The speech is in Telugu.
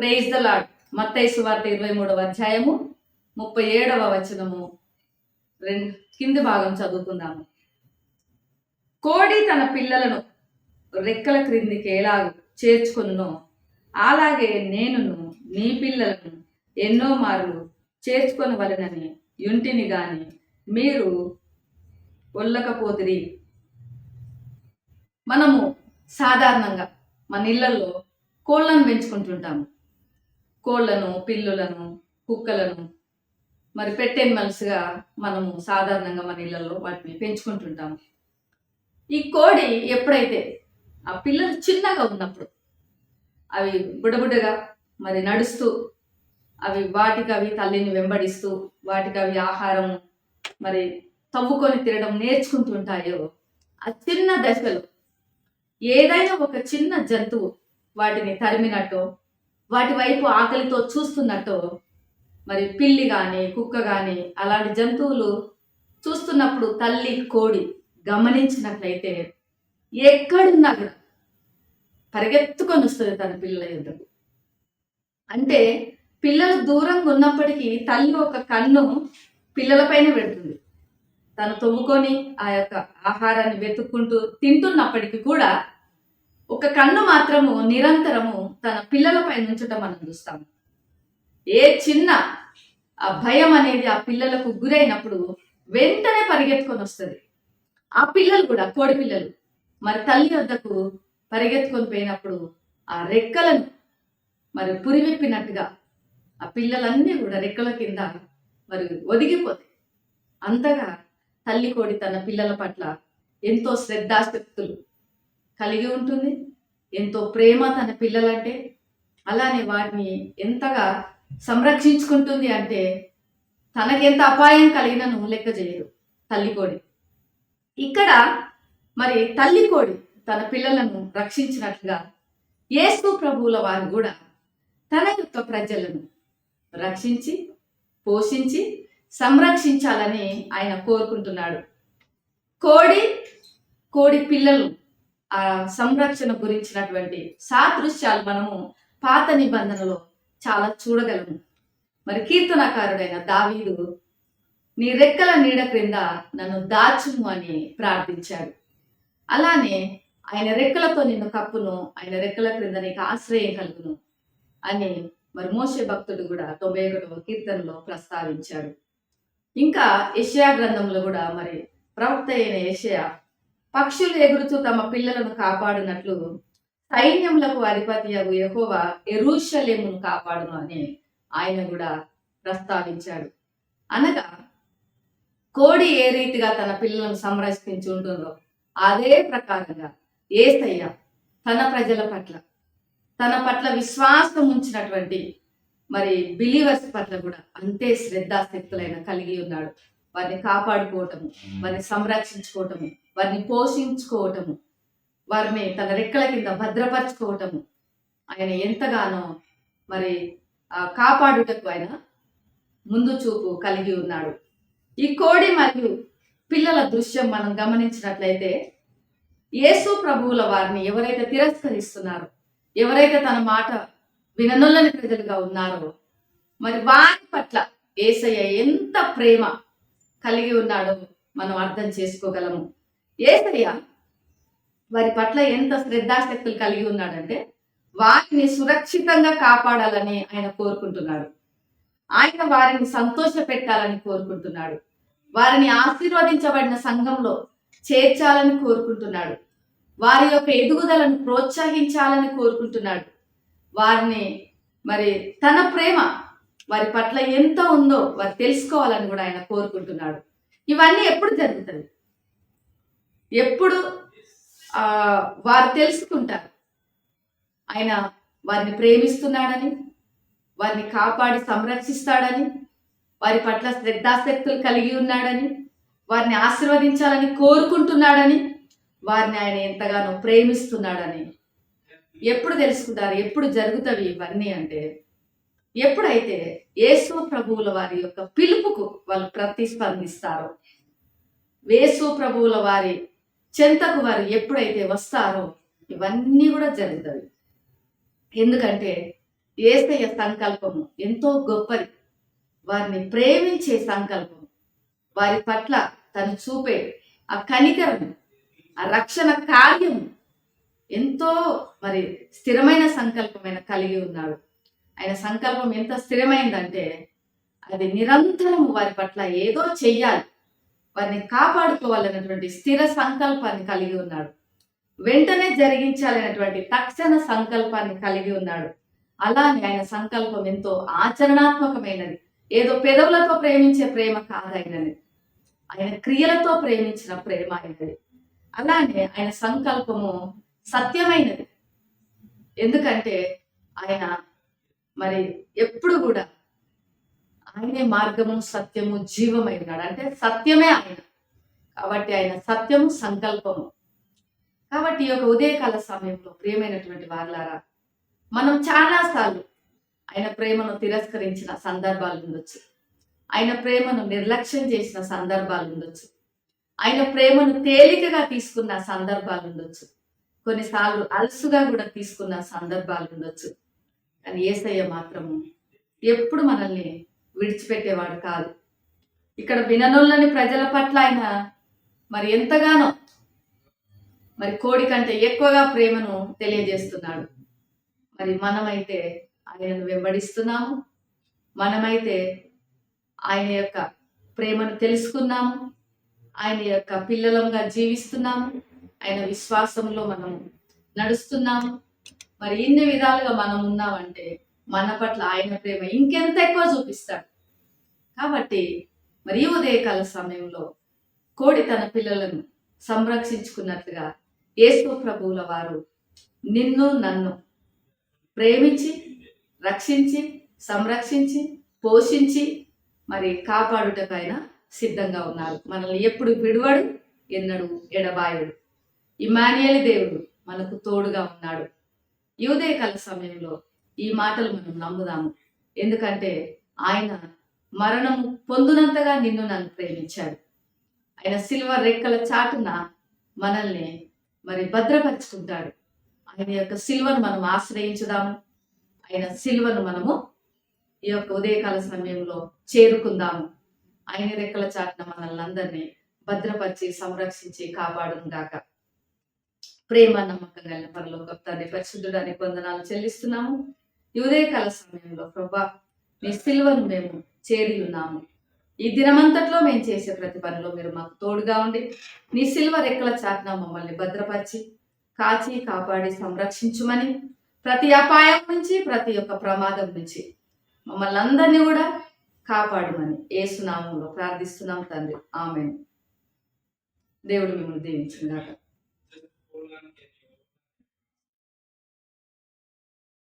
ప్రేజ్ ద లాడ్ మత్తైసు వార్త ఇరవై మూడవ అధ్యాయము ముప్పై ఏడవ వచనము. రెండు కింది భాగం చదువుకుందాము. కోడి తన పిల్లలను రెక్కల క్రిందికి ఎలాగూ చేర్చుకున్నో అలాగే నేనును నీ పిల్లలను ఎన్నో మార్లు చేర్చుకొనవలెనని ఇంటిని గాని మీరు ఒల్లకపోతిరి. మనము సాధారణంగా మన ఇళ్ళలో కోళ్ళను పెంచుకుంటుంటాము. కోళ్ళను పిల్లులను కుక్కలను మరి పెట్టెనిమల్స్గా మనము సాధారణంగా మన ఇళ్ళలో వాటిని పెంచుకుంటుంటాము. ఈ కోడి ఎప్పుడైతే ఆ పిల్లలు చిన్నగా ఉన్నప్పుడు అవి బుడబుడగా మరి నడుస్తూ అవి వాటికి అవి తల్లిని వెంబడిస్తూ వాటికి అవి ఆహారం మరి తవ్వుకొని తినడం నేర్చుకుంటుంటాయో ఆ చిన్న దశలో ఏదైనా ఒక చిన్న జంతువు వాటిని తరిమినట్టు వాటి వైపు ఆకలితో చూస్తున్నట్టు. మరి పిల్లి కానీ కుక్క కానీ అలాంటి జంతువులు చూస్తున్నప్పుడు తల్లి కోడి గమనించినట్లయితే ఎక్కడున్నా కూడా పరిగెత్తుకొని వస్తుంది తన పిల్లల యుద్ధకు అంటే పిల్లలు దూరంగా ఉన్నప్పటికీ తల్లి ఒక కన్ను పిల్లలపైన పెడుతుంది. తను తవ్వుకొని ఆ యొక్క ఆహారాన్ని వెతుక్కుంటూ తింటున్నప్పటికీ కూడా ఒక కన్ను మాత్రము నిరంతరము తన పిల్లలపై నుంచటం మనం చూస్తాము ఏ చిన్న ఆ భయం అనేది ఆ పిల్లలకు గురైనప్పుడు వెంటనే పరిగెత్తుకొని వస్తుంది. ఆ పిల్లలు కూడా కోడి పిల్లలు మరి తల్లి వద్దకు పరిగెత్తుకొని పోయినప్పుడు ఆ రెక్కలను మరి పురివిప్పినట్టుగా ఆ పిల్లలన్నీ కూడా రెక్కల కింద మరి ఒదిగిపోతాయి. అంతగా తల్లి కోడి తన పిల్లల పట్ల ఎంతో శ్రద్ధాశక్తులు కలిగి ఉంటుంది. ఎంతో ప్రేమ తన పిల్లలంటే అలానే వాటిని ఎంతగా సంరక్షించుకుంటుంది అంటే తనకి ఎంత అపాయం కలిగినను లెక్క చేయదు తల్లి కోడి. ఇక్కడ మరి తల్లి కోడి తన పిల్లలను రక్షించినట్లుగా యేసు ప్రభువుల వారు కూడా తన యొక్క ప్రజలను రక్షించి పోషించి సంరక్షించాలని ఆయన కోరుకుంటున్నాడు. కోడి కోడి పిల్లలు ఆ సంరక్షణ గురించినటువంటి సాదృశ్యాలు మనము పాత నిబంధనలో చాలా చూడగలము. మరి కీర్తనకారుడైన దావీదు నీ రెక్కల నీడ క్రింద నన్ను దాచుము అని ప్రార్థించాడు. అలానే ఆయన రెక్కలతో నిన్ను కప్పును ఆయన రెక్కల క్రింద నీకు ఆశ్రయం కలుగును అని మరి మోసే భక్తుడు కూడా తొంభై ఒకటవ కీర్తనలో ప్రస్తావించాడు. ఇంకా యషయా గ్రంథంలో కూడా మరి ప్రవక్త అయిన యషయా పక్షులు ఎగురుతూ తమ పిల్లలను కాపాడినట్లు సైన్యములకు అధిపతి అగు యెహోవా ఎరూషలేమును కాపాడును అని ఆయన కూడా ప్రస్తావించాడు. అనగా కోడి ఏ రీతిగా తన పిల్లలను సంరక్షించి ఉంటుందో అదే ప్రకారంగా ఏసయ్య తన ప్రజల పట్ల తన పట్ల విశ్వాసం ఉంచినటువంటి మరి బిలీవర్స్ పట్ల కూడా అంతే శ్రద్ధాశక్తులైన కలిగి ఉన్నాడు. వారిని కాపాడుకోవటము వారిని సంరక్షించుకోవటము. వారిని పోషించుకోవటము వారిని తన రెక్కల కింద భద్రపరచుకోవటము. ఆయన ఎంతగానో మరి కాపాడుటకు ఆయన ముందు చూపు కలిగి ఉన్నాడు. ఈ కోడి మరియు పిల్లల దృశ్యం మనం గమనించినట్లయితే యేసు ప్రభువుల వారిని ఎవరైతే తిరస్కరిస్తున్నారో ఎవరైతే తన మాట విననులని ప్రజలుగా ఉన్నారో మరి వారి పట్ల ఏసయ్య ఎంత ప్రేమ కలిగి ఉన్నాడో మనం అర్థం చేసుకోగలము. ఏసయ్య వారి పట్ల ఎంత శ్రద్ధాశక్తులు కలిగి ఉన్నాడంటే వారిని సురక్షితంగా కాపాడాలని ఆయన కోరుకుంటున్నాడు. ఆయన వారిని సంతోష పెట్టాలని కోరుకుంటున్నాడు. వారిని ఆశీర్వదించబడిన సంఘంలో చేర్చాలని కోరుకుంటున్నాడు. వారి యొక్క ఎదుగుదలను ప్రోత్సహించాలని కోరుకుంటున్నాడు. వారిని మరి తన ప్రేమ వారి పట్ల ఎంత ఉందో వారు తెలుసుకోవాలని కూడా ఆయన కోరుకుంటున్నాడు. ఇవన్నీ ఎప్పుడు జరుగుతుంది ఎప్పుడు వారు తెలుసుకుంటారు. ఆయన వారిని ప్రేమిస్తున్నాడని వారిని కాపాడి సంరక్షిస్తాడని వారి పట్ల శ్రద్ధాశక్తులు కలిగి ఉన్నాడని వారిని ఆశీర్వదించాలని కోరుకుంటున్నాడని వారిని ఆయన ఎంతగానో ప్రేమిస్తున్నాడని. ఎప్పుడు తెలుసుకుంటారు? ఎప్పుడు జరుగుతాయి ఇవన్నీ అంటే ఎప్పుడైతే యేసు ప్రభువుల వారి యొక్క పిలుపుకు వాళ్ళు ప్రతిస్పందిస్తారో వేసు ప్రభువుల వారి చెంతకు వారు ఎప్పుడైతే వస్తారో ఇవన్నీ కూడా జరుగుతాయి. ఎందుకంటే ఏసయ్య సంకల్పము ఎంతో గొప్పది. వారిని ప్రేమించే సంకల్పం. వారి పట్ల తను చూపే ఆ కనికరం ఆ రక్షణ కార్యం ఎంతో మరి స్థిరమైన సంకల్పమైన కలిగి ఉన్నాడు. ఆయన సంకల్పం ఎంత స్థిరమైందంటే అది నిరంతరం వారి పట్ల ఏదో చెయ్యాలి. వారిని కాపాడుకోవాలన్నటువంటి స్థిర సంకల్పాన్ని కలిగి ఉన్నాడు. వెంటనే జరిగించాలనేటువంటి తక్షణ సంకల్పాన్ని కలిగి ఉన్నాడు. అలానే ఆయన సంకల్పం ఎంతో ఆచరణాత్మకమైనది. ఏదో పెదవులతో ప్రేమించే ప్రేమ కాదైనది. ఆయన క్రియలతో ప్రేమించిన ప్రేమ అయినది అలానే ఆయన సంకల్పము సత్యమైనది. ఎందుకంటే ఆయన మరి ఎప్పుడు కూడా ఆయనే మార్గము సత్యము జీవమై ఉన్నాడు అంటే సత్యమే ఆయన. కాబట్టి ఆయన సత్యము సంకల్పము. కాబట్టి ఈ యొక్క ఉదయకాల సమయంలో ప్రియమైనటువంటి వారులారా మనం చాలాసార్లు ఆయన ప్రేమను తిరస్కరించిన సందర్భాలు ఉండొచ్చు. ఆయన ప్రేమను నిర్లక్ష్యం చేసిన సందర్భాలు ఉండొచ్చు. ఆయన ప్రేమను తేలికగా తీసుకున్న సందర్భాలు ఉండొచ్చు. కొన్నిసార్లు అలసుగా కూడా తీసుకున్న సందర్భాలు ఉండొచ్చు. కానీ ఏసయ్య మాత్రము ఎప్పుడు మనల్ని విడిచిపెట్టేవాడు కాదు. ఇక్కడ విననోళ్ళని ప్రజల పట్ల ఆయన మరి ఎంతగానో మరి కోడి కంటే ఎక్కువగా ప్రేమను తెలియజేస్తున్నాడు. మరి మనమైతే ఆయనను వెంబడిస్తున్నాము. మనమైతే ఆయన యొక్క ప్రేమను తెలుసుకున్నాము. ఆయన యొక్క పిల్లలంగా జీవిస్తున్నాము. ఆయన విశ్వాసంలో మనం నడుస్తున్నాము. మరి ఇన్ని విధాలుగా మనం ఉన్నామంటే మన పట్ల ఆయన ప్రేమ ఇంకెంత ఎక్కువ చూపిస్తాడు? కాబట్టి మరి ఉదయ ఉదయకాల సమయంలో కోడి తన పిల్లలను సంరక్షించుకున్నట్లుగా యేసు ప్రభువుల వారు నిన్ను నన్ను ప్రేమించి రక్షించి సంరక్షించి పోషించి మరి కాపాడుటకైనా సిద్ధంగా ఉన్నారు. మనల్ని ఎప్పుడు విడువడు ఎన్నడు ఎడబాయుడు. ఇమానియలి దేవుడు మనకు తోడుగా ఉన్నాడు. ఈ ఉదయకాల సమయంలో ఈ మాటలు మనం నమ్ముదాము. ఎందుకంటే ఆయన మరణము పొందునంతగా నిన్ను నన్ను ప్రేమించాడు. ఆయన సిల్వర్ రెక్కల చాటున మనల్ని మరి భద్రపరుచుకుంటాడు. ఆయన యొక్క సిల్వను మనం ఆశ్రయించుదాము. ఆయన సిల్వను మనము ఈ యొక్క ఉదయకాల సమయంలో చేరుకుందాము. ఆయన రెక్కల చాటున మనల్ని అందరినీ భద్రపరిచి సంరక్షించి కాపాడును గాక ప్రేమ నమ్మకం కలిగిన పరలోక తండ్రి పరిశుద్ధుడానికి వందనాలు చెల్లిస్తున్నాము. ఈ ఉదయకాల సమయంలో ప్రభా నీ సిల్వను మేము చేరి ఉన్నాము ఈ దినమంతట్లో మేము చేసే ప్రతి పనిలో మీరు మాకు తోడుగా ఉండి నీ సిల్వ రెక్కల చాటున మమ్మల్ని భద్రపరిచి కాచి కాపాడి సంరక్షించుమని ప్రతి అపాయం నుంచి ప్రతి ఒక్క ప్రమాదం నుంచి మమ్మల్ని అందరినీ కూడా కాపాడమని ఏసునామంలో ప్రార్థిస్తున్నాం తండ్రి. ఆమె దేవుడు మిమ్మల్ని దీవించుగాక